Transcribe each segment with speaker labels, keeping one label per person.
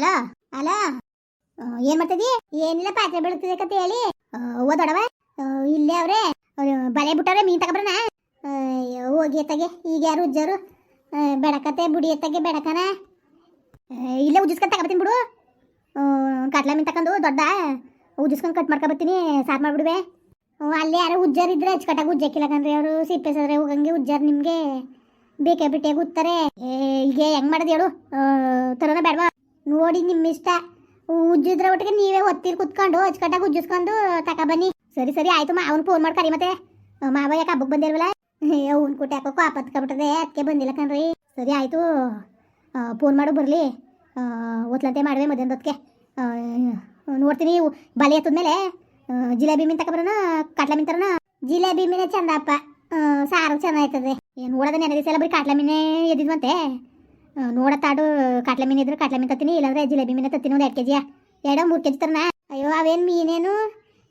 Speaker 1: Hello? Hello? ಏನ್ ಮಾಡ್ತದಿ ಏನಿಲ್ಲ, ಪಾತ್ರೆ ಬೆಳಗ್ತಿದೆ ಕತೆ ಹೇಳಿ. ಓದೋಡವ ದೊಡವ ಇಲ್ಲೇ ಅವ್ರೆ. ಬಲೆ ಬಿಟ್ಟವ್ರೆ, ಮೀನ್ ತಗೊಬ್ರನ ಹೋಗಿ ಎತ್ತಗೆ. ಈಗ ಯಾರು ಉಜ್ಜರು? ಬೆಡಕತೆ ಬುಡಿ ಎತ್ತಗೆ, ಬೆಡಕನ. ಇಲ್ಲೇ ಉಜ್ಜಿಸ್ಕೊಂಡ್ ತಗೊಬತ್ತೀನಿ ಬಿಡು. ಕಟ್ಲ ಮೀನ್ ತಕೊಂಡು ದೊಡ್ಡ. ಉಜ್ಜಿಸ್ಕೊಂಡು ಕಟ್ ಮಾಡ್ಕೊಬತ್ತೀನಿ ಸಾರು ಮಾಡ್ಬಿಡುವೆ. ಅಲ್ಲಿ ಯಾರೋ ಉಜ್ಜರಿದ್ರೆ ಅಚ್ಚುಕಟ್ಟಾಗಿ ಉಜ್ಜಕ್ಕಿಲ್ಲ ಕಣ್ರಿ ಅವರು. ಸಿಪ್ಪೆ ಸದ್ರೆ ಹೋಗಂಗೆ ಉಜ್ಜಾರ್ ನಿಮಗೆ. ಬೇಕೇ ಬಿಟ್ಟೆ ಕೂತಾರೆ. ಈಗ ಹೆಂಗ್ ಮಾಡೋದು ಹೇಳು? ತರೋನ ಬೇಡವಾ? ನೋಡಿ ನಿಮ್ಮ ಇಷ್ಟ. ಉಜ್ಜಿದ್ರ ಒಟ್ಟಿಗೆ ನೀವೇ ಒತ್ತಿರ್ ಕುತ್ಕೊಂಡು ಅಚ್ಚುಕಟ್ಟಾಗಿ ಉಜ್ಜಿಸ್ಕೊಂಡು ತಗೊಬನ್ನಿ ಸರಿ ಸರಿ, ಆಯ್ತು ಮಾ, ಅವ್ನು ಫೋನ್ ಮಾಡ್ಕರಿ ಮತ್ತೆ. ಮಾವ ಯಾಕೆ ಹಬ್ಬಕ್ಕೆ ಬಂದಿಲ್ವಲ್ಲ ಅವ್ನು ಕುಟ್ಟಿ ಹಾಕೋಕ್ಕೂ ಹತ್ಕೊಬಿಟ್ಟದೆ ಅದಕ್ಕೆ ಬಂದಿಲ್ಲ ಕಣ್ರಿ. ಸರಿ, ಆಯಿತು. ಫೋನ್ ಮಾಡು, ಬರಲಿ. ಒತ್ಲಂತೆ ಮಾಡುವೆ ಮಧ್ಯಾಹ್ನದೊತ್ತಿಗೆ ನೋಡ್ತೀನಿ ಬಲೆ ಮೇಲೆ. ಜಿಲೇಬಿ ಮೀನು ತಗೊಬರೋಣ ಕಟ್ಲ ಮೀನು ತರೋಣ. ಜಿಲೇಬಿ ಮೀನೇ ಚಂದಪ್ಪ ಸಾರು ಚೆನ್ನಾಯ್ತದೆ ಏನು ನೋಡೋದ ನೆನಪಿಸಲ್ಲ ಬರೀ ಕಾಟ್ಲ ಮೀನೇ ಎದ್ದಿದ್ವಂತೆ. ನೋಡತ್ತಾಡು ಕಟ್ಲೆ ಮೀನ್ ಇದ್ರೆ ಕಟ್ಲೆ ಮೀನ್ ತತ್ತೀನಿ, ಇಲ್ಲಾಂದ್ರೆ ಜಿಲೇಬಿ ಮೀನು ತತ್ತೀನಿ ಒಂದು ಎರಡು ಕೆ ಜಿಯಾ ಎರಡು ಮೂರು ಕೆ ಜಿ ತರನ? ಅಯ್ಯೋ, ಅವೇನು ಮೀನೇನು?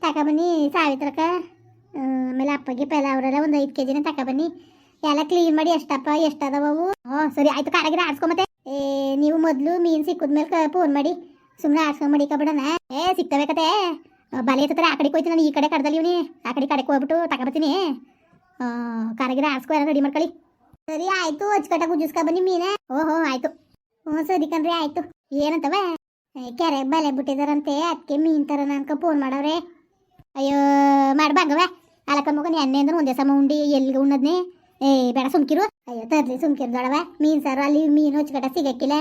Speaker 1: ತಗೊಬನ್ನಿ ಸಾವಿತ್ರಕ್ಕ. ಆಮೇಲೆ ಅಪ್ಪಗೆ ಪೆಲ ಅವರೆಲ್ಲ ಒಂದು ಐದು ಕೆ ಜಿನೇ ತಗೊಬನ್ನಿ ಎಲ್ಲ ಕ್ಲೀನ್ ಮಾಡಿ ಎಷ್ಟಪ್ಪ ಎಷ್ಟದವು ಹ್ಞೂ ಸರಿ, ಆಯ್ತು ಕಾರಾಗಿರ ಆಡ್ಸ್ಕೊಂಬತ್ತೆ ಏ, ನೀವು ಮೊದಲು ಮೀನು ಸಿಕ್ಕಿದ್ಮೇಲೆ ಫೋನ್ ಮಾಡಿ. ಸುಮ್ಮನೆ ಆಡ್ಸ್ಕೊಂಬಡಿ ಮಡಿಕೊಬಿಡೋಣ ಏ, ಸಿಗ್ತವೆ ಕತೆ. ಬಲೆ ಎತ್ತಾರೆ ಆ ಕಡೆ ಹೋಯ್ತು ನಾನು, ಈ ಕಡೆ ಕಡ್ದಲ್ಲಿ ಆ ಕಡೆ ಕಡೆಗೆ ಹೋಗ್ಬಿಟ್ಟು ತಗೊಬತ್ತೀನಿ ಕಾರಾಗಿರ ಆಡ್ಸ್ಕೊ, ಎಲ್ಲ ರೆಡಿ ಮಾಡ್ಕೊಳ್ಳಿ. ಸರಿ, ಆಯ್ತು ಅಚ್ಚುಕಟ್ಟಾಗಿ ಉಜ್ಜಿಸ್ಕೊ ಬನ್ನಿ ಮೀನೇ. ಓಹೋ, ಆಯ್ತು. ಹ್ಞೂ, ಸರಿ ಕಣ್ರಿ, ಆಯ್ತು. ಏನಂತವ? ಕ್ಯಾರೆ ಬಲೆ ಬಿಟ್ಟಿದಾರಂತೆ ಅದಕ್ಕೆ ಮೀನ್ ತರ ಅನ್ಕ ಫೋನ್ ಮಾಡವ್ರೆ. ಅಯ್ಯೋ ಮಾಡ್ಬಾಗವ ಅಲಕ್ಕ ಮಗನ ಎಣ್ಣೆ ಅಂದ್ರೆ ಒಂದೇ ಸಮ ಉಂಡಿ, ಎಲ್ಲಿಗೆ ಉಣ್ಣದ್ನೆ? ಏ, ಬೇಡ, ಸುಮ್ಕಿರು. ಅಯ್ಯೋ, ತರ್ಲಿ ಸುಮ್ಕಿರು ದೊಡವ ಮೀನ್ ಸಾರು, ಅಲ್ಲಿ ಮೀನು ಹಚ್ಕಟ ಸಿಗಕ್ಕಿಲ್ಲ.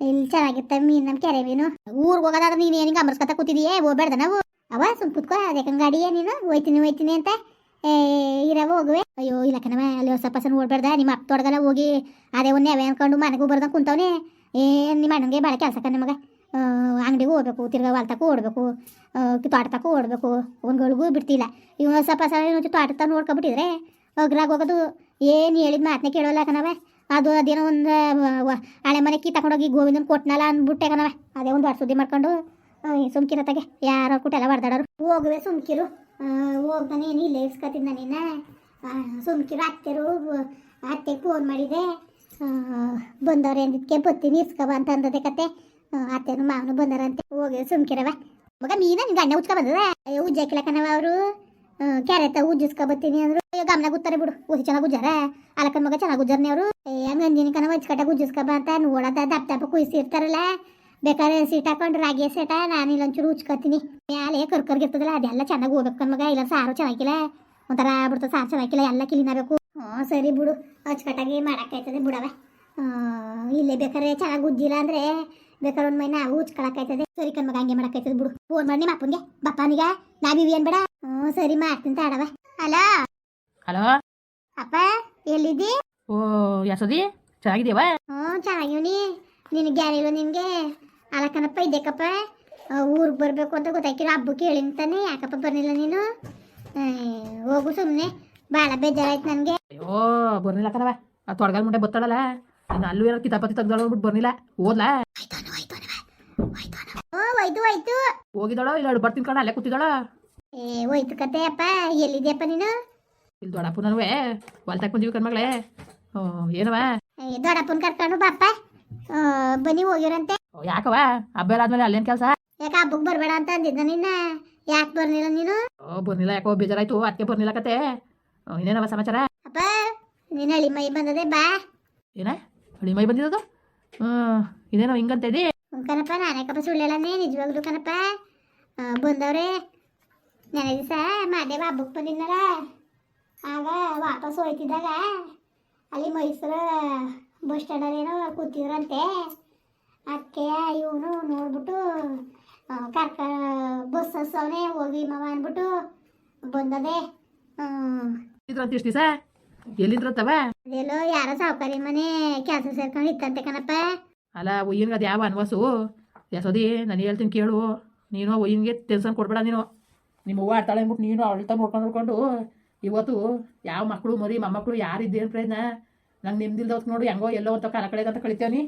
Speaker 1: ಇಲ್ಲಿ ಚೆನ್ನಾಗಿತ್ತ ಮೀನ್ ನಮ್ ಕೆರೆ ಮೀನು. ಊರ್ಗ್ ಹೋಗೋದಾದ್ರೆ ನೀನು ಏನಿಗೆ ಅಮರ್ಸ್ಕೊತ ಕೂತಿದೀಯೇ? ಹೋಗ್ಬೇಡ್ದ ನಾವು? ಅವ ಸುಮ್ ಕುತ್ಕೋ ಅದಕ್ಕೆ ಗಾಡಿಯೇ ನೀನು? ಹೋಯ್ತೀನಿ ಹೋಯ್ತೀನಿ ಅಂತ. ಏ ಹೋಗುವೆ? ಅಯ್ಯೋ, ಇಲ್ಲ ಕಣವ ಅಲ್ಲಿ ಹೊಸ ಪಸನ್ ಓಡ್ಬೇಡ್ದ ನಿಮ್ಮ ಅಪ್ಪ ತೊಡಗಲ್ಲ ಹೋಗಿ ಅದೇ ಒಂದೇ ಅವೇ ಅನ್ಕೊಂಡು ಮನೆಗೂ ಬರ್ದ ಕುಂತವನೆ. ಏ, ನಿಮ್ಮ ಅಣ್ಣಂಗೆ ಭಾಳ ಕೆಲಸ ಕಣ ನಿಮಗೆ. ಅಂಗಡಿಗೂ ಹೋಗ್ಬೇಕು, ತಿರ್ಗಾ ಹೊಲ್ತಕ್ಕೂ ಓಡಬೇಕು ತೋಟತಕ್ಕೂ ಓಡಬೇಕು. ಒಂದ್ಗಳಿಗೂ ಬಿಡ್ತಿಲ್ಲ. ಇವ್ ಹೊಸ ಪಸ ತೋಟ ತ ನೋಡ್ಕೊಬಿಟ್ಟಿದ್ರೆ ಒಗ್ರಾಗ ಹೋಗೋದು ಏನು ಹೇಳಿದ ಮಾತನ್ನ ಕೇಳೋಲ್ಲ ಕಣವ ಅದು ಅದೇನೋ ಒಂದು ಹಳೆ ಮನೆ ಕೀ ತಗೊಂಡೋಗಿ ಗೋವಿಂದನ ಕೊಟ್ಟನಲ್ಲ ಅಂದ್ಬಿಟ್ಟೆ ಕಣವ ಅದೇ ಒಂದು ಸುದ್ದಿ ಮಾಡ್ಕೊಂಡು ಸುಮ್ಕಿರತ್ತಾಗೆ. ಯಾರೋ ಕುಟೆಲ್ಲ ಹೊಡೆದಾಡೋರು ಹೋಗುವೆ ಸುಮ್ಕಿರು. ಹೋಗ್ದಾನೆ ಏನು ಇಲ್ಲೇ ನಿನ್ನ ಸುಮ್ಕಿರು ಅತ್ತೆರು ಅತ್ತೆ ಫೋನ್ ಮಾಡಿದೆ. ಬಂದವ್ರೆ ಅಂದಿದ್ಕೆ ಬತ್ತೀನಿ ಇಸ್ಕೊಬ ಅಂತ ಅಂದದೆ ಕತೆ. ಅತ್ತೆನು ಮಾವನು ಬಂದಾರಂತೆ ಹೋಗಿ ಸುಮ್ಕಿರವ. ಮಗ ಮೀನ ನಿನ್ ಗಂಡ ಉಜ್ಕ ಬಂದದ? ಅಯ್ಯೋ ಅವರು. ಕ್ಯಾರೆತ ಉಜ್ಜಿಸ್ಕೊ ಬತ್ತೀನಿ ಅಂದ್ರು. ಅಯ್ಯೋ, ಗಮನ ಬಿಡು. ಉಸಿ ಚೆನ್ನಾಗಿ ಉಜ್ಜಾರ? ಅಲಕನ್ ಮಗ, ಚೆನ್ನಾಗಿ ಉಜ್ಜಾರ್ನಿ ಅವರು. ಏ ಅಂದಿನಿ ಕಣವ ಹಚ್ಕಟ್ಟಾಗ ಉಜ್ಜಿಸ್ಕೊಬ ಅಂತ. ನೋಡದ, ದಪ್ಪ ದಪ್ಪ ಕುಯ್ಸಿರ್ತಾರಲ್ಲ. ಬೇಕಾದ್ರೆ ಸೀಟ್ ಹಾಕೊಂಡು ರಾಗಿ ಸೀಟ ನಾನು ಇಲ್ಲೊಂಚೂರು ಉಚ್ಕೊತೀನಿ. ಮ್ಯಾಲೆ ಕರ್ಕರ್ಗಿರ್ತದಲ್ಲ ಅದೆಲ್ಲ ಚೆನ್ನಾಗಿ ಹೋಗ್ಬೇಕು ಮಗ ಇಲ್ಲ ಸಾರು ಚೆನ್ನಾಗಿಲ್ಲ. ಒಂಥರ ಬಿಡ್ತದೆ ಸಾರು ಚೆನ್ನಾಗಿಲ್ಲ ಎಲ್ಲ ಕ್ಲೀನ್ ಆಗಬೇಕು ಹ್ಞೂ ಸರಿ ಬಿಡು ಅಚ್ಚುಕಟ್ಟಾಗಿ ಮಾಡೋಕ್ಕಾಯ್ತದೆ ಬಿಡವೆ. ಇಲ್ಲೇ ಬೇಕಾದ್ರೆ ಚೆನ್ನಾಗಿ ಉಜ್ಜಿಲ್ಲ ಅಂದ್ರೆ ಬೇಕಾದ್ರೆ ಒಂದು ಮೈ ನಾವು ಉಚ್ಕೊಳಕ್ಕಾಯ್ತದೆ. ಸರಿ ಕಣ್ಮಗ ಹಂಗೆ ಮಾಡೋಕ್ಕಾಯ್ತದೆ ಬಿಡು. ಫೋನ್ ಮಾಡಿ ನಿಮ್ಮ ಅಪ್ಪನಿಗೆ. ಬಪ್ಪನಿಗೆ ನಾವಿವಿ ಏನ್ ಬೇಡ. ಹ್ಞೂ ಸರಿ ಮಾಡ್ತೀನಿ ತಾಡವ ಅಲೋ
Speaker 2: ಹಲೋ?
Speaker 1: ಅಪ್ಪ ಎಲ್ಲಿದ್ದಿ?
Speaker 2: ಓ ಯಸೋದಿ? ಚೆನ್ನಾಗಿದೀವ
Speaker 1: ಹ್ಞೂ ಚೆನ್ನಾಗಿವ್ನಿ. ನಿನಗೆ ಯಾರಿಲ್ಲ ನಿನಗೆ ಅಲಕನಪ್ಪ ಇದ್ದೇಕಪ್ಪ ಊರಿಗೆ ಬರಬೇಕು ಅಂತ ಗೊತ್ತಾಕಿಲ್ಲ ಹಬ್ಬಕ್ಕೆ ಹೇಳಿಂತಾನೆ ಯಾಕಪ್ಪ ಬರಲಿಲ್ಲ ನೀನು? ಹೋಗು ಸುಮ್ಮನೆ ಭಾಳ ಬೇಜಾರಾಯ್ತು ನನಗೆ.
Speaker 2: ಅಯ್ಯೋ ಬರ್ನಿಲ್ಲ ಕಣವ ಆ ತೊಡಗಲ್ ಮುಂಡೆ ಬತ್ತಾಳಲ್ಲ. ಇನ್ನು ಅಲ್ಲೂ ಏನೋ ಕಿತಾಪತಿ ತೆಗ್ದಾಳ ಬಿಟ್ಟು ಬರ್ನಿಲ್ಲ ಓದ್ಲಾ?
Speaker 1: ಓ ಹೋಯ್ತು ಹೋಯ್ತು.
Speaker 2: ಹೋಗಿದ್ದಾಳೋ ಇಲ್ಲ ಬರ್ತೀನಿ ಕಣ ಅಲ್ಲೇ ಕೂತಿದ್ದಾಳ?
Speaker 1: ಏ ಹೋಯ್ತು ಕತೆ ಅಪ್ಪ. ಎಲ್ಲಿದ್ಯಪ್ಪ ನೀನು?
Speaker 2: ಇಲ್ಲಿ ದೊಡ್ಡಪ್ಪ ನನ್ವೆ ಹೊಲ್ತಾಕ್ ಬಂದೀವಿ ಕಣ್ಮಗಳೇ ಏನವ
Speaker 1: ದೊಡ್ಡಪ್ಪನ ಕರ್ಕೊಂಡು ಬಾಪ್ಪ ಬನ್ನಿ ಹೋಗಿರಂತೆ
Speaker 2: ಯಾಕವ ಹಬ್ಬ ಆದ್ಮೇಲೆ ಅಲ್ಲೇನು ಕೆಲಸ?
Speaker 1: ಯಾಕೆ ಹಬ್ಬಕ್ ಬರ್ಬೇಡ ಅಂತ ಅಂದಿದ್ದ ನಿನ್ನ? ಯಾಕೆ ಬರ್ಲಿಲ್ಲ ನೀನು?
Speaker 2: ಓ ಬರ್ನಿಲ್ಲ ಯಾಕೋ ಬೇಜಾರಾಯ್ತು ಅದಕ್ಕೆ ಬರ್ನಿಲ್ಲ ಕತೆ. ಇನ್ನೇನವ ಸಮಾಚಾರ?
Speaker 1: ಅಪ್ಪ ನಿನ್ನ ಹಳಿ ಮೈ ಬಂದದೆ ಬಾ.
Speaker 2: ಏನ? ಹಳಿ ಮೈ ಬಂದಿರೋದು? ಹ್ಞೂ ಇದೇನೋ ಹಿಂಗಂತ ಇದಿ
Speaker 1: ಕಣಪ್ಪ ನಾನೇ ಕಪ್ಪ ಸುಳ್ಳೆಲ್ಲನೇ ನಿಜವಾಗ್ಲು ಕಣಪ್ಪ. ಬಂದವ್ರೆ ನೆನೆ ದಿವಸ ಮಾದೇವ ಹಬ್ಬಕ್ಕೆ ಬಂದಿದ್ನಲ್ಲ ಆಗ ವಾಪಸ್ ಹೋಯ್ತಿದ್ದಾಗ ಅಲ್ಲಿ ಮೈಸೂರು ಬಸ್ ಸ್ಟ್ಯಾಂಡಲ್ಲೇನೋ ಕೂತಿದ್ರಂತೆ. ಅದಕ್ಕೆ ಇವನು ನೋಡ್ಬಿಟ್ಟು ಕರ್ಕ ಬಸ್ ಹಸ್ಸವನೇ ಹೋಗಿ ಮಾವ ಅಂದ್ಬಿಟ್ಟು ಬಂದದೆ.
Speaker 2: ಇದ್ರಂತ ಇಷ್ಟು ದಿವಸ? ಎಲ್ಲಿದ್ರಂತವ?
Speaker 1: ಅದೆಲ್ಲೋ ಯಾರೋ ಸಾವುಕಾರಿ ಮನೆ ಕೆಲಸ ಸೇರ್ಕೊಂಡು ಇತ್ತಂತೆ ಕಣಪ್ಪ.
Speaker 2: ಅಲ್ಲ ಒಯ್ಯನ್ಗೆ ಅದು ಯಾವ ಅನ್ವಾಸು? ಯಸೋದಿ ನಾನು ಹೇಳ್ತೀನಿ ಕೇಳು. ನೀನು ಒಯ್ಯನ್ಗೆ ಟೆನ್ಷನ್ ಕೊಡ್ಬೇಡ ನೀನು. ನಿಮ್ಮ ಅವ್ವ ಆಡ್ತಾಳೆ ಅಂದ್ಬಿಟ್ಟು ನೀನು ಅವಳ್ತ ನೋಡ್ಕೊಂಡು ನೋಡ್ಕೊಂಡು ಇವತ್ತು ಯಾವ ಮಕ್ಕಳು ಮರಿ ಮೊಮ್ಮಕ್ಕಳು ಯಾರಿದ್ದೇನು ಪ್ರಯತ್ನ? ನಂಗೆ ನಿಮ್ದಿಲ್ದ ಹೊತ್ತು ನೋಡು ಹೆಂಗೋ ಎಲ್ಲೋ ಅಂತ ಕಾಲ ಕಳೆದ ಅಂತ ಕಳಿತೇವನಿ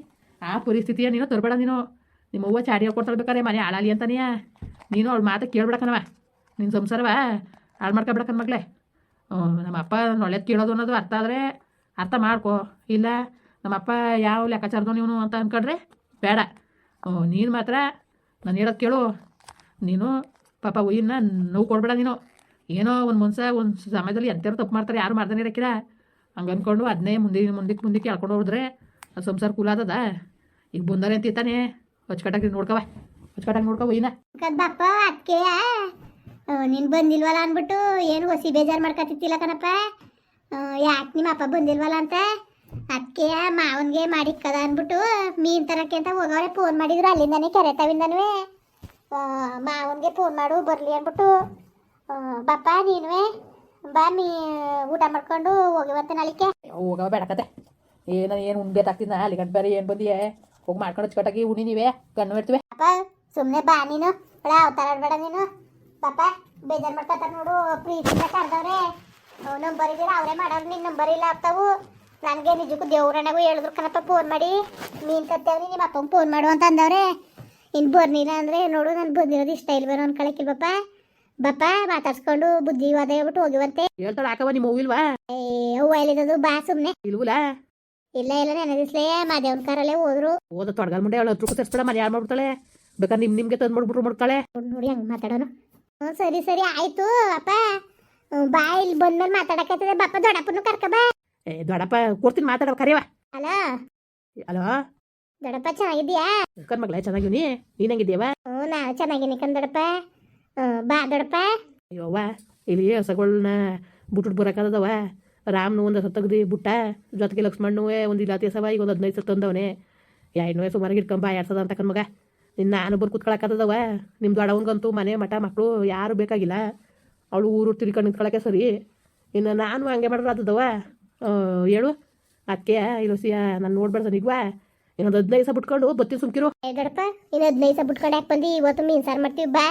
Speaker 2: ಆ ಪರಿಸ್ಥಿತಿಯ ನೀನು ತರಬೇಡ ನೀನು. ನಿಮ್ಮ ಅವ್ವ ಚಾಡಿ ಹೇಳ್ಕೊಡ್ತಾಳೆ ಬೇಕಾರೆ, ಮನೆ ಹಾಳಾಲಿ ಅಂತಾನೆಯ ನೀನು ಅವ್ಳ ಮಾತು ಕೇಳ್ಬೇಡಕನವ ನಿನ್ನ ಸಂಸಾರವ ಹಾಳು ಮಾಡ್ಕೊಬೇಡಕನ್ ಮಗಳೇ. ನಮ್ಮ ಅಪ್ಪ ಒಳ್ಳೇದು ಕೇಳೋದು ಅನ್ನೋದು ಅರ್ಥ ಆದರೆ ಅರ್ಥ ಮಾಡ್ಕೊ. ಇಲ್ಲ, ನಮ್ಮಪ್ಪ ಯಾವ ಲೆಕ್ಕಾಚಾರದೋ ನೀನು ಅಂತ ಅನ್ಕೊಂಡ್ರೆ ಬೇಡ. ನೀನು ಮಾತ್ರ ನಾನು ಹೇಳೋದು ಕೇಳು. ನೀನು ಪಾಪ ಒಯ್ಯನ್ನ ನೋವು ಕೊಡಬೇಡ ನೀನು. ಏನೋ ಒಂದು ಮನ್ಸ, ಒಂದು ಸಮಯದಲ್ಲಿ ಎಂಥವ್ರು ತಪ್ಪು ಮಾಡ್ತಾರೆ, ಯಾರು ಮಾಡ್ದೇನೆ ಇರಕ್ಕಿಲ್ಲ ಹಂಗೆ ಅಂದ್ಕೊಂಡು ಅದನ್ನೇ ಮುಂದೆ ಮುಂದಕ್ಕೆ ಮುಂದಕ್ಕೆ ಹೇಳ್ಕೊಂಡು ಹೋದ್ರೆ ಆ ಸಂಸಾರ ಕುಲ ಆತದ? ಈಗ ಬಂದಾನೆ ಅಂತ ಇತ್ತಾನೆ ಅಚ್ಚುಕಟ್ಟಾಗಿ ನೋಡ್ಕವ ಅಚ್ಚುಕಟ್ಟಾಗಿ ನೋಡ್ಕೊ ಒಯ್ಯನ
Speaker 1: ಕದ್ದಪ್ಪ ಅದಕ್ಕೆ ನೀನು ಬಂದಿಲ್ವಲ್ಲ ಅಂದ್ಬಿಟ್ಟು ಏನು ಹೊಸಿ ಬೇಜಾರು ಮಾಡ್ಕೊತಿತ್ತಿಲ್ಲ ಕಣಪ್ಪ. ಯಾಕೆ ನಿಮ್ಮ ಅಪ್ಪ ಬಂದಿಲ್ವಲ್ಲ ಅಂತ? ಅದಕ್ಕೆ ಮಾವನ್ಗೆ ಮಾಡಿಕ್ಕದ ಅಂದ್ಬಿಟ್ಟು ಮೀನ್ ತರಕ್ಕೆ ಅಂತ ಹೋಗವ್ರೆ ಫೋನ್ ಮಾಡಿದ್ರು. ಅಲ್ಲಿಂದಾನೆ ಕೆರೆತವಿಂದನೂ ಮಾವನ್ಗೆ ಫೋನ್ ಮಾಡು ಬರಲಿ ಅಂದ್ಬಿಟ್ಟು. ಬಪ್ಪ ಬಾಪ ನೀನುವೆ ಬಾ ಮೀ ಊಟ ಮಾಡ್ಕೊಂಡು ಹೋಗಿವಂತೆ ನಾಳಿಕೆ
Speaker 2: ಹೋಗವ ಬೇಡಕತೆ ಏನು ಏನು ಉಣ್ಬೇಕಾಗ್ತಿದ್ದ ಅಲ್ಲಿ ಗಂಟು ಬೇರೆ ಏನು ಬಂದಿಯೇ? ಹೋಗಿ ಮಾಡ್ಕೊಂಡು ಅಚ್ಚುಕಟ್ಟಾಗಿ ಉಣಿ ನೀವೇ ಕಣ್ಣು ಇಡ್ತೀವಿ
Speaker 1: ಸುಮ್ನೆ ಸುಮ್ಮನೆ ಬಾ ನೀನು. ಅವತಾರ ಬೇಡ ನೀನು. ಪಾಪ ಬೇಜಾರು ಮಾಡ್ಕೊತಾರ ನೋಡು ಪ್ರೀತಿಯಿಂದ ಕರ್ದವ್ರೆ ನಂಬರ್ ಇದ್ದೀರ ಅವರೇ ಮಾಡೋರು ನಿನ್ನ ನಂಬರ್ ಇಲ್ಲ ಆಗ್ತಾವು. ನನಗೆ ನಿಜಕ್ಕೂ ದೇವ್ರಣ್ಣಗೂ ಹೇಳಿದ್ರು ಕಣಪ್ಪ ಫೋನ್ ಮಾಡಿ. ನೀನ್ ಕತ್ತೇವ್ರಿ ನಿಮ್ಮ ಅಪ್ಪಂಗೆ ಫೋನ್ ಮಾಡು ಅಂತ ಅಂದವ್ರೆ. ಇನ್ನು ಬರ್ನಿಲ್ಲ ಅಂದ್ರೆ ನೋಡು ನಾನು ಬಂದಿರೋದು ಇಷ್ಟ ಇಲ್ವೇನೋ ಅನ್ಕೊಳಕ್ಕಿಲ್ವಪ್ಪ ಬಪ್ಪ ಮಾತಾಡ್ಸ್ಕೊಂಡು ಬುದ್ಧಿ ವಾದ ಹೇಳ್ಬಿಟ್ಟು ಹೋಗಿವಂತೆ.
Speaker 2: ಹೇಳ್ತಾಳೆ ಹಾಕವ ನಿಮ್ಮ ಹೂವಿಲ್ವಾ
Speaker 1: ಏ ಹೂವ ಎಲ್ಲಿದ್ದು? ಬಾ ಸುಮ್ಮನೆ
Speaker 2: ಇಲ್ವಲ್ಲ
Speaker 1: ಇಲ್ಲ ಇಲ್ಲ ನೆನದಿಸ್ಲೇ ಮಾದೇವನ್ ಕಾರಲ್ಲೇ ಹೋದ್ರು.
Speaker 2: ಓದ ತೊಡಗಲ್ ಮುಂಡೆ ಅವಳು ಹತ್ರಕ್ಕೂ ತರಿಸ್ತಾಳೆ ಮನೆ ಯಾರು ಮಾಡ್ಬಿಡ್ತಾಳೆ? ಬೇಕಾದ್ರೆ ನಿಮ್ ನಿಮ್ಗೆ ತಂದು ಮಾಡ್ಬಿಟ್ರು ಮಾಡ್ತಾಳೆ.
Speaker 1: ನೋಡಿ ಹಂಗೆ ಮಾತಾಡೋನು. ಹ್ಞೂ ಸರಿ ಸರಿ ಆಯ್ತು ಅಪ್ಪ. ಹ್ಮ್, ಬಾ ಇಲ್ಲಿ ಬಂದ್ಮೇಲೆ ಮಾತಾಡಕತ್ತದೆ. ಬಪ್ಪ ದೊಡ್ಡಪ್ಪನು ಕರ್ಕ ಬಾ.
Speaker 2: ಏ ದೊಡ್ಡಪ್ಪ ಕೊಡ್ತೀನಿ ಮಾತಾಡೋ ಕರಿಯವ
Speaker 1: ಅಲ್ಲ
Speaker 2: ಹಲೋ
Speaker 1: ದೊಡ್ಡಪ್ಪ ಚೆನ್ನಾಗಿದ್ಯಾ
Speaker 2: ಕರ್ ಮಗಳೇ ಚೆನ್ನಾಗಿವ್ನಿ ನೀನ್ ಹೆಂಗಿದ್ಯವ
Speaker 1: ಹ್ಞೂ ನಾನು ಚೆನ್ನಾಗಿನಿ ಕಣ್ ದೊಡ್ಡಪ್ಪ. ಹ್ಮ್, ಬಾ ದೊಡ್ಡಪ್ಪ.
Speaker 2: ಅಯ್ಯೋವ ಇಲ್ಲಿ ಹಸಗಳನ್ನ ಬಿಟ್ಬಿಟ್ಟು ಬರೋಕ್ಕದವ ರಾಮ್ನು ಒಂದು ಸತ್ತಗದಿ ತೆಗ್ದು ಬಿಟ್ಟ. ಜೊತೆಗೆ ಲಕ್ಷ್ಮಣ್ಣುವೆ ಒಂದು ಇಲಾತಿ ಸವ ಈಗ ಒಂದು ಹದಿನೈದು ಸತ್ತು ತಂದವನೆ. ಸುಮಾರಿಗೆ ಸುಮಾರು ಹಿಡ್ಕೊಂಬ ಸದ ಅಂತ ಕಣ್ಮಗ. ನಿನ್ನ ನಾನು ಬರ್ ನಿಮ್ಮ ದೊಡ್ಡವನಿಗಂತೂ ಮನೆ ಮಠ ಮಕ್ಕಳು ಯಾರು ಬೇಕಾಗಿಲ್ಲ. ಅವಳು ಊರು ತಿರ್ಕೊಂಡು ನಿಂತ್ಕೊಳಕ್ಕೆ ಸರಿ. ಇನ್ನು ನಾನು ಹಂಗೆ ಮಾಡಿದ್ರೆ ಆತದವ ಹೇಳು. ಅಕ್ಕೆ ಇಲೋಸಿಯ ನಾನು ನೋಡ್ಬೇಡ ನಿಗ್ವಾ. ಇನ್ನೊಂದು ಹದಿನೈದು ಸಾವಿರ ಬಿಟ್ಕೊಂಡು ಬತ್ತಿ ಸುಮ್ಕಿರು.
Speaker 1: ಏ ದೊಡ್ಡಪ್ಪ ಇನ್ನು ಹದಿನೈದು ಸಹ ಬಿಟ್ಕೊಂಡು ಯಾಕೆ ಬಂದು? ಇವತ್ತು ಮೀನು ಸಾರು ಮಾಡ್ತೀವಿ ಬಾ.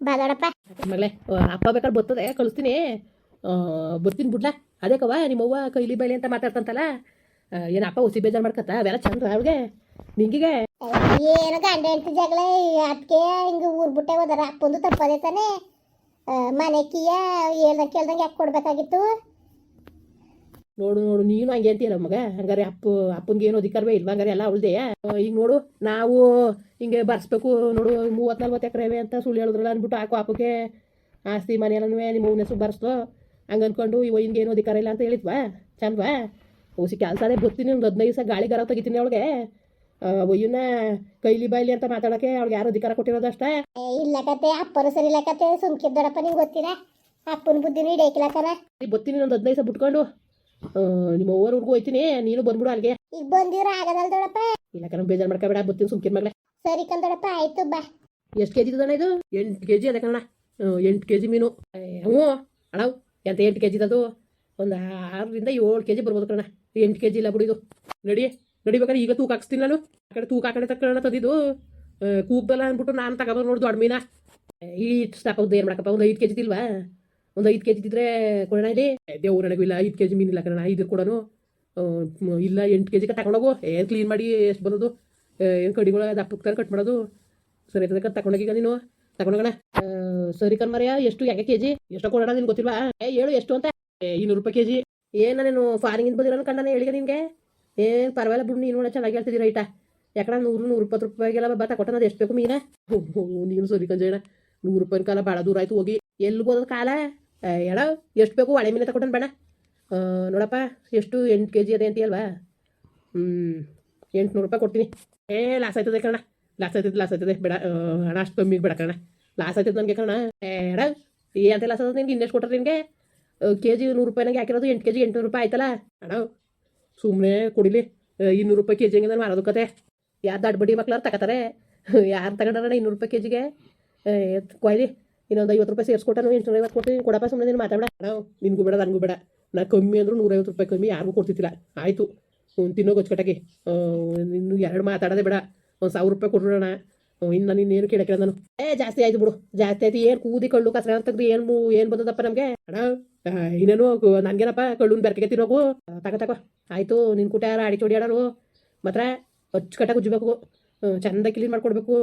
Speaker 1: ಬಾ ದೊಡಪ್ಪ
Speaker 2: ಮಗಳೇ ಅಪ್ಪ ಬೇಕಾದ್ರೆ ಬರ್ತದೆ ಕಳಿಸ್ತೀನಿ. ಬರ್ತೀನಿ ಬಿಡ್ಲಾ. ಅದೇ ಕವ ನಿಮ್ಮವ್ವ ಕೈಲಿ ಬೈಲಿ ಅಂತ ಮಾತಾಡ್ತಂತಲ್ಲ? ಏನಪ್ಪ ಉಸಿ ಬೇಜಾರು ಮಾಡ್ಕತ್ತ? ಅವೆಲ್ಲ ಚಂದ ಅವ್ಳಿಗೆ ನಿಂಗಿಗೆ.
Speaker 1: ಏನು ಗಂಡ ಹೆಂಡತಿ ಜಗಳ ಅದಕ್ಕೆ ಹಿಂಗೆ ಊರ್ ಬಿಟ್ಟೆ ಹೋದಾರ. ಅಪ್ಪಂದು ತಪ್ಪದೆ ತಾನೆ. ಮನೆ ಕೀಯ ಹೇಳ್ದಂಗೆ ಕೇಳ್ದಂಗೆ ಯಾಕೆ ಕೊಡ್ಬೇಕಾಗಿತ್ತು?
Speaker 2: ನೋಡು ನೋಡು ನೀನು ಹಂಗೆ ಅಂತೀಯಲ್ಲ ಮಗ. ಹಂಗಾರೆ ಅಪ್ಪ ಅಪ್ಪನಿಗೆ ಏನು ಅಧಿಕಾರವೇ ಇಲ್ವಾ? ಹಂಗಾರೆ ಎಲ್ಲ ಅವಳದೇ. ಈಗ ನೋಡು ನಾವು ಹಿಂಗೆ ಬರ್ಸ್ಬೇಕು. ನೋಡು ಮೂವತ್ತು ನಲ್ವತ್ತು ಎಕರೆ ಅಂತ ಸುಳ್ಳು ಹೇಳಿದ್ರಲ್ಲ ಅಂದ್ಬಿಟ್ಟು ಹಾಕು ಅಪ್ಪಗೆ. ಆಸ್ತಿ ಮನೆ ಎಲ್ಲನೂ ನಿಮ್ಮ ಹೆಸರು ಬರ್ಸ್ತು ಹಂಗೆ ಅಂದ್ಕೊಂಡು ಇವ ಹಿಂಗೆ ಏನು ಅಧಿಕಾರ ಇಲ್ಲ ಅಂತ ಹೇಳಿದ್ವಾ? ಚಂದ್ವಾ ಓಸಿ ಕೆಲಸ ಅದೇ ಬರ್ತೀನಿ ಒಂದು ಹದಿನೈದು ದಿವಸ ಗಾಳಿ ಗರ ತೆಗಿತೀನಿ ಅವಳಿಗೆ. ಒಯ್ಯನ್ನ ಕೈಲಿ ಬಾಯ್ಲಿ ಅಂತ ಮಾತಾಡಕ್ಕೆ ಅವ್ಳಿಗೆ ಯಾರು ಅಧಿಕಾರ ಕೊಟ್ಟಿರೋದು ಅಷ್ಟೇ?
Speaker 1: ಇಲ್ಲ ಕತೆ ಅಪ್ಪರು ಸರಿ ಇಲ್ಲ ಕತೆ ಸುಮ್ಕಿದ್ ದೊಡ್ಡಪ್ಪ ನಿಂಗೆ ಗೊತ್ತಿಲ್ಲ ಅಪ್ಪನ ಬುದ್ಧಿನೂ ಹಿಡಿಯಕಿಲ್ಲ ಕಣ
Speaker 2: ಬರ್ತೀನಿ ಒಂದು ಹದಿನೈದು ದಿವಸ ಬಿಟ್ಕೊಂಡು. ನಿಮ್ಮ ಹುಡುಗು ಹೋಯ್ತೀನಿ ನೀನು ಬಂದ್ಬಿಡು ಅಲ್ಲಿಗೆ.
Speaker 1: ಈಗ ಬಂದಿರ ಆಗದಲ್ಲ ದೊಡಪ್ಪ
Speaker 2: ಇಲ್ಲ ಕಣ ಬೇಜಾರು ಮಾಡ್ಕೊಬೇಡ ಬರ್ತೀನಿ ಸುಮ್ಕಿನ ಮಗಳೇ
Speaker 1: ಸರಿ ಕಣ್ ಆಯ್ತು ಬಾ.
Speaker 2: ಎಷ್ಟು ಕೆ ಜಿ ಇದು? ಎಂಟು ಕೆ ಜಿ ಅದೇ ಕಣ ಎಂಟು ಕೆ ಜಿ ಮೀನು ಹ್ಞೂ ಅಣ್ಣ ಎಂತ ಎಂಟು ಕೆ ಜಿದದು ಒಂದು ಆರರಿಂದ ಏಳು ಕೆ ಜಿ ಬರ್ಬೋದು ಕಣ ಎಂಟು ಕೆ ಜಿ ಇಲ್ಲ ಬಿಡು ಇದು. ನಡಿ ನಡಿಬೇಕಾದ್ರೆ ಈಗ ತೂಕ ಹಾಕ್ಸ್ತೀನಿ ನಾನು. ಆ ಕಡೆ ತೂಕ ಆ ಕಡೆ ತಕ್ಕಣ ತಂದಿದ್ದು. ಕೂಗ್ದಲ್ಲ ಅಂದ್ಬಿಟ್ಟು ನಾನು ತಗೊಬಂದು ನೋಡಿ ದೊಡ್ಡ ಮೀನ. ಈ ಸ್ಟಾಪ್ ಹೌದು ಏನು ಮಾಡಕ್ಕಪ್ಪ ಒಂದು ಐದು ಕೆ ಇಲ್ವಾ ಒಂದು ಐದು ಕೆ ಜಿ ಇದ್ರೆ ಕೊಡೋಣ ಇಲ್ಲಿ ದೇವ್ರ, ನನಗೂ ಇಲ್ಲ. ಐದು ಕೆ ಜಿ ಮೀನಿಲ್ಲ ಕಣ ಐದು ಕೊಡೋನು. ಇಲ್ಲ, ಎಂಟು ಕೆ ಜಿಗೆ ತಗೊಂಡೋಗು ಏನು ಕ್ಲೀನ್ ಮಾಡಿ ಎಷ್ಟು ಬರೋದು ಏನು ಕಡಿಗಳು ದಪ್ಪಕ್ಕೆ ಕಟ್ ಮಾಡೋದು? ಸರಿ ತಗೊಂಡೋಗೀಗ ನೀನು. ತಗೊಂಡೋಗೋಣ. ಸರಿ ಕಣ್ಮರ್ಯ ಎಷ್ಟು ಯಾಕೆ ಕೆ ಜಿ ಎಷ್ಟು ಕೊಡೋಣ ನಿನ್ಗೆ ಗೊತ್ತಿಲ್ವಾ? ಏ, ಹೇಳು, ಎಷ್ಟು ಅಂತ? ಏ, ಇನ್ನೂರು ರೂಪಾಯಿ ಕೆ ಜಿ ಏನು ನೀನು ಫಾರಿನಿಂದ ಬಂದಿರೋ ಕಂಡನ ಹೇಳಿಗೆ ನಿನಗೆ? ಏನು ಪರವಾಗಿಲ್ಲ ಬಿಡು, ನೀನು ಚೆನ್ನಾಗಿ ಹೇಳ್ತಿದ್ದೀರ ಐಟ ಯಾಕಂದ್ರೆ ನೂರು ನೂರು ಇಪ್ಪತ್ತು ರೂಪಾಯಿಗೆಲ್ಲ ಬತ್ತ ಕೊಟ್ಟ ಅದು ಎಷ್ಟು ಬೇಕು ಮೀನ? ನೀನು ಸರಿ ಕಂಜಯ್ಯಣ ನೂರು ರೂಪಾಯಿನ ಕಾಲ ಭಾಳ ದೂರ ಆಯ್ತು, ಹೋಗಿ. ಎಲ್ಲಿ ಹೋದ ಕಾಲ? ಹೇಳ, ಎಷ್ಟು ಬೇಕು ಹಳೆ ಮೀನ ತಗೊಟ್ಟನ್ ಬೇಡ ನೋಡಪ್ಪ, ಎಷ್ಟು? ಎಂಟು ಕೆ ಜಿ ಅದೇ ಅಂತೀಯಲ್ವಾ? ಹ್ಞೂ ಎಂಟುನೂರು ರೂಪಾಯಿ ಕೊಡ್ತೀನಿ. ಏ ಲಾಸ್ ಆಯ್ತದೆ ಕಣ ಲಾಸ್ ಆಯ್ತದೆ ಲಾಸ್ ಆಯ್ತದೆ ಬೇಡ ಹಣ ಅಷ್ಟು ಕಮ್ಮಿ ಬೇಡ ಕಣ. ಲಾಸ್ ಆಯ್ತದೆ ನನಗೆ ಕಣ. ಬೇಡ. ಏ, ಅಂತ ಲಾಸ್ ಆಯ್ತದೆ ನಿನ್ಗೆ ಇನ್ನೆಷ್ಟು ಕೊಟ್ಟರೆ ನಿನಗೆ? ಕೆ ಜಿ ನೂರು ರೂಪಾಯಿ ನಂಗೆ ಹಾಕಿರೋದು ಎಂಟು ಕೆ ಜಿ ಎಂಟುನೂರು ರೂಪಾಯಿ ಆಯ್ತಲ್ಲ? ಅಣ್ಣ ಸುಮ್ಮನೆ ಕೊಡಿಲಿ. ಇನ್ನೂರು ರೂಪಾಯಿ ಕೆ ಜಿಗೆ ನಾನು ಮಾರೋದು ಕತೆ. ಯಾರು ದಡ್ಡ ಬಡಿ ಮಕ್ಳಾರು ತಗೋತಾರೆ? ಯಾರು ತಗೊಂಡಾರ ಇನ್ನೂರು ರೂಪಾಯಿ ಕೆ ಜಿಗೆ ಕೊಯ್ಲಿ. ಇನ್ನೊಂದು ಐವತ್ತು ರೂಪಾಯಿ ಸೇರಿಸ್ಕೊಟ್ಟು ಎಂಟುನೂರ ಐವತ್ತು ಕೊಡ್ತೀನಿ ಕೊಡಪ್ಪ ಸುಮ್ಮನೆ ನೀನು ಮಾತಾಡ ಅಣ್ಣ, ನಿನಗೂ ಬೇಡ, ನನಗೂ ಬೇಡ. ನಾ ಕಮ್ಮಿ ಅಂದರೂ ನೂರೈವತ್ತು ರೂಪಾಯಿ ಕಮ್ಮಿ ಯಾರಿಗೂ ಕೊಡ್ತಿದ್ದಿಲ್ಲ. ಆಯಿತು ತಿನ್ನೋ ಗೊಚ್ಚಕಟಾಗಿ ಇನ್ನು ಎರಡು ಮಾತಾಡೋದೇ ಬೇಡ. ಒಂದು ಸಾವಿರ ರೂಪಾಯಿ ಕೊಟ್ಬಿಡೋಣ ಇನ್ನು ಏನು ಕೇಳಕ್ಕೆ ನಾನು. ಏ, ಜಾಸ್ತಿ ಆಯ್ತು ಬಿಡು. ಜಾಸ್ತಿ ಆಯ್ತು. ಏನು ಕೂದಿ ಕಳ್ಳು ಕಸರ ತೆಗ್ದು ಏನು ಏನು ಬಂದದಪ್ಪ ನಮಗೆ? ಅಣ್ಣ ಇನ್ನೇನು ನನಗೇನಪ್ಪ ಕಳ್ಳುನ್ ಬೆರ್ಕೆಗೆ ತಿನ್ನೋಕು? ತಕ ತಗೋ ಆಯಿತು ನಿನ್ನ ಕೂಟ ಯಾರು ಆಡಿ ಚೋಡಿ ಆಡೋರು? ಮಾತ್ರ ಅಚ್ಚುಕಟ್ಟಾಗಿ ಉಜ್ಜಬೇಕು. ಚಂದ ಕ್ಲೀನ್ ಮಾಡ್ಕೊಡ್ಬೇಕು.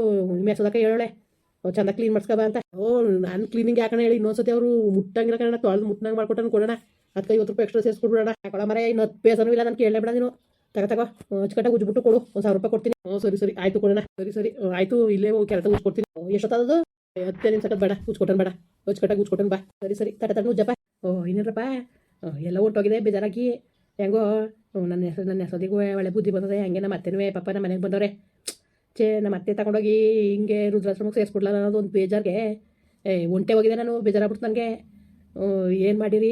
Speaker 2: ಮೆಸದಕ್ಕ ಹೇಳೋಳೆ. ಚಂದ ಕ್ಲೀನ್ ಮಾಡ್ಸ್ಕೊಬ ಅಂತ. ಓ, ನಾನು ಕ್ಲೀನಿಂಗ್ ಯಾಕಣ ಹೇಳಿ? ಇನ್ನೊಂದ್ಸತಿ ಅವರು ಮುಟ್ಟಂಗಿಲ್ಲ ಕಣ ತೊಳೆದು ಮುಟ್ಟಂಗೆ ಮಾಡ್ಕೊಟ್ಟು ಕೊಡೋಣ. ಅದಕ್ಕೆ ಐವತ್ತು ರೂಪಾಯಿ ಎಕ್ಸ್ಟ್ರಾ ಸೇರಿಸ್ಕೊಡ್ಬಿಡೋಣ. ಹಾಕೊಳ್ಳೋ ಮರ ಇನ್ನು ಹತ್ತು ಪೇಸನೂ ಇಲ್ಲ. ನಾನು ಕೇಳಲೇ ಬಿಡ ನೀನು. ತಗೋ ತಗೋ ಚಿಕಟಾಗಿ ಉಜ್ಬಿಟ್ಟು ಕೊಡು. ಒಂದು ಸಾವಿರ ರೂಪಾಯಿ ಕೊಡ್ತೀನಿ. ಹ್ಞೂ ಸರಿ ಸರಿ. ಆಯಿತು ಕೊಡೋಣ. ಸರಿ ಸರಿ. ಆಯ್ತು, ಇಲ್ಲೇ ಹೋಗಿ ಕೆಲಸ ಉಜ್ಕೊಡ್ತೀನಿ. ಎಷ್ಟೊತ್ತದು ಹತ್ತೇ ನಿಮಿಷ ಬೇಡ. ಉಜ್ಕೊಟ್ಟನ್ ಬೇಡ. ಅಚ್ಚುಕಟ್ಟಾಗಿ ಉಜ್ಕೊಟ್ಟನ್ ಬಾ. ಸರಿ ಸರಿ. ತಟ ತಟ ಉಜ್ಜಪ್ಪ ಓ ಇನ್ನೇನಪ್ಪ ಎಲ್ಲ ಹೊಂಟೋಗಿದೆ ಬೇಜಾರಾಗಿ. ಹೆಂಗೋ? ನನ್ನ ಹೆಸರು ನನ್ನ ಹೆಸರಿಗೂ ಒಳ್ಳೆ ಬುದ್ಧಿ ಬಂದದೆ. ಹಂಗೆ ನಮ್ಮ ಅತ್ತೆನೂ ಪಾಪ ನಮ್ಮ ಮನೆಗೆ ಬಂದವ್ರೆ. ಛೇ, ನಮ್ಮ ಅತ್ತೆ ತಗೊಂಡೋಗಿ ಹಿಂಗೆ ರುದ್ರಾಶ್ರಮಕ್ಕೆ ಸೇರಿಸ್ಬಿಡ್ಲ ಅನ್ನೋದು ಒಂದು ಬೇಜಾರಿಗೆ. ಒಂಟೆ ಹೋಗಿದೆ ನಾನು, ಬೇಜಾರಾಗ್ಬಿಡ್ತು ನನಗೆ. ಏನು ಮಾಡಿರಿ?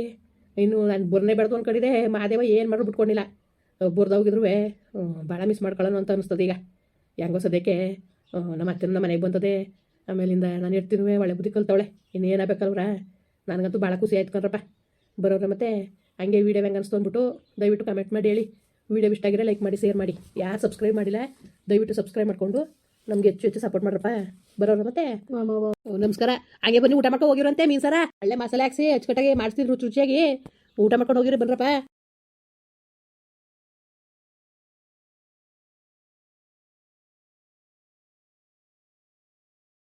Speaker 2: ಇನ್ನು ನಾನು ಬುರ್ನೆ ಬೆಳೆದು ಅಂದ್ಕೊಂಡಿದ್ದೆ ಮಹಾದೇವ ಏನು ಮಾಡಿ ಬಿಟ್ಕೊಂಡಿಲ್ಲ. ಬುರ್ದೋಗಿದ್ರು ಭಾಳ ಮಿಸ್ ಮಾಡ್ಕೊಳ್ಳೋಣ ಅಂತ ಅನಿಸ್ತದೆ ಈಗ. ಹೆಂಗೋ ಸದ್ಯಕ್ಕೆ ನಮ್ಮ ಅತ್ತೆ ನಮ್ಮ ಮನೆಗೆ ಬಂದದೆ. ಆಮೇಲಿಂದ ನಾನು ಇರ್ತೀನಿ ಒಳ್ಳೆ ಬುದ್ಧಿ ಕಲ್ತವಳೆ. ಇನ್ನೇನಾಗಬೇಕಲ್ವ್ರ ನನಗಂತೂ ಭಾಳ ಖುಷಿ ಆಯ್ತು ಕಣ್ರಪ್ಪ. ಬರೋರ ಮತ್ತೆ ಹಂಗೆ ವೀಡಿಯೋ ಹೆಂಗೆ ಅನಿಸ್ತು ಅಂದ್ಬಿಟ್ಟು ದಯವಿಟ್ಟು ಕಮೆಂಟ್ ಮಾಡಿ ಹೇಳಿ. ವೀಡಿಯೋ ಇಷ್ಟ ಆಗಿರೋ ಲೈಕ್ ಮಾಡಿ ಶೇರ್ ಮಾಡಿ. ಯಾರು ಸಬ್ಸ್ಕ್ರೈಬ್ ಮಾಡಿಲ್ಲ ದಯವಿಟ್ಟು ಸಬ್ಸ್ಕ್ರೈಬ್ ಮಾಡಿಕೊಂಡು ನಮ್ಗೆ ಹೆಚ್ಚು ಹೆಚ್ಚು ಸಪೋರ್ಟ್ ಮಾಡ್ರಪ್ಪ. ಬರೋರ ಮತ್ತೆ? ನಮಸ್ಕಾರ. ಹಂಗೆ ಬನ್ನಿ ಊಟ ಮಾಡ್ಕೊಂಡು ಹೋಗಿರಂತೆ ಮೀನ್ ಸರ ಒಳ್ಳೆ ಮಸಾಲೆ ಹಾಕ್ಸಿ ಅಚ್ಚುಕಟ್ಟಾಗಿ ಮಾಡಿಸ್ತಿದ್ರು ರುಚಿ ರುಚಿಯಾಗಿ. ಊಟ ಮಾಡ್ಕೊಂಡು ಹೋಗಿರಿ ಬನ್ರಪ್ಪ.